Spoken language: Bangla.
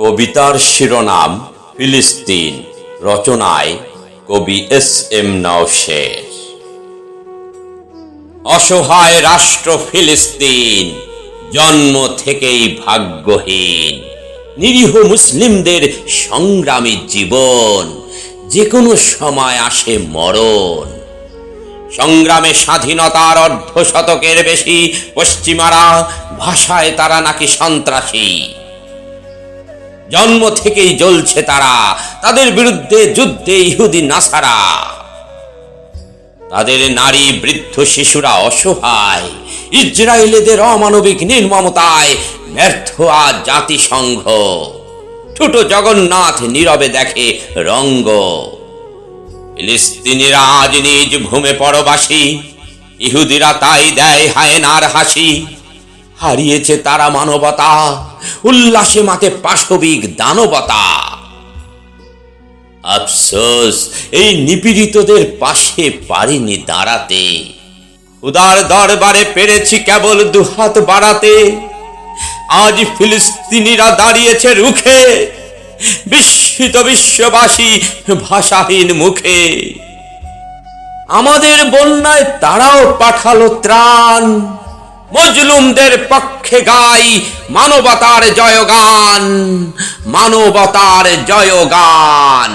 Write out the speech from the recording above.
কবিতার শিরোনাম ফিলিস্তিন, রচনায় কবি এস এম নওশের। অসহায় রাষ্ট্র ফিলিস্তিন, জন্ম থেকেই ভাগ্যহীন। নিরীহ মুসলিমদের সংগ্রামী জীবন যে কোনো সময় আসে মরণ। সংগ্রামে স্বাধীনতার অর্ধ শতকের বেশি পশ্চিমারা, ভাষায় তারা নাকি সন্ত্রাসী। জন্ম থেকেই জ্বলছে তারা। তাদের বিরুদ্ধে যুদ্ধে ইহুদি নাসারা। তাদের নারী বৃদ্ধ শিশুরা অসহায়। ইসরায়েলিদের অমানবিক নির্মমতায় ব্যর্থ আজ জাতিসংঘ। ছোট জগন্নাথ নীরবে দেখে রঙ্গ। ফিলিস্তিনিরা আজ নিজ ভূমে পরবাসী। ইহুদিরা তাই দেয় হায়নার হাসি। হারিয়েছে তারা মানবতা। উল্লাসে মাতে পাশবিক দানবতা। আফসোস, এই নিপীড়িতদের পাশে পারিনি দাঁড়াতে। উদার দরবারে পেরেছি কেবল দুহাত বাড়াতে। আজ ফিলিস্তিনিরা দাঁড়িয়েছে রুখে। বিস্মিত বিশ্ববাসী ভাষাহীন মুখে। আমাদের বন্যায় তারাও পাঠালো ত্রাণ। মজলুমদের পক্ষে গাই মানবতার জয়গান মানবতার জয়গান।